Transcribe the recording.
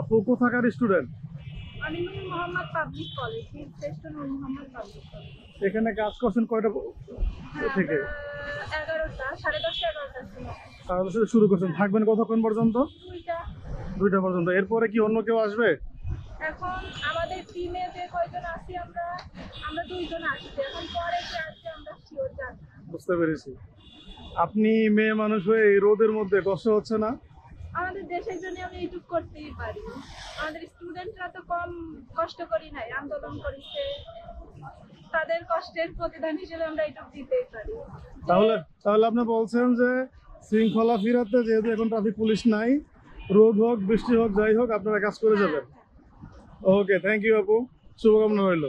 আপু কোথাকার স্টুডেন্ট আমি Mohammad public college station Mohammad public college. এখানে কাজ করছেন কয়টা হ্যাঁ, থেকে? 11টা 10:30 শুরু করছেন। থাকবেন কতক্ষণ পর্যন্ত? দুইটা। পর্যন্ত। এরপরে কি অন্য কেউ আসবে? এখন আমাদের টিমে যে কয়জন আছি আমরা আমরা দুইজন আসছি এখন পরে কি আসছে আমরা শিওর জানি বুঝতে পেরেছি। আপনি মেয়ে মানুষ হয়ে এই রোদের মধ্যে কষ্ট হচ্ছে না? আমাদের দেশের জন্য আমরা ইউটিউব করতেই পারি। আমাদের স্টুডেন্টরা তো কম কষ্ট করি নাই আন্দোলন করেছে। তাদের কষ্টের প্রতিদান হিসেবে আমরা ইউটিউব দিতেই পারি। তাহলে তাহলে আপনি বলছেন যে শৃঙ্খলা ফিরাতে যেহেতু এখন ট্রাফিক পুলিশ নাই রোদ হোক, বৃষ্টি হোক, যাই হোক, আপনারা কাজ করে যাবেন। ওকে থ্যাংক ইউ আপু। শুভকামনা রইল।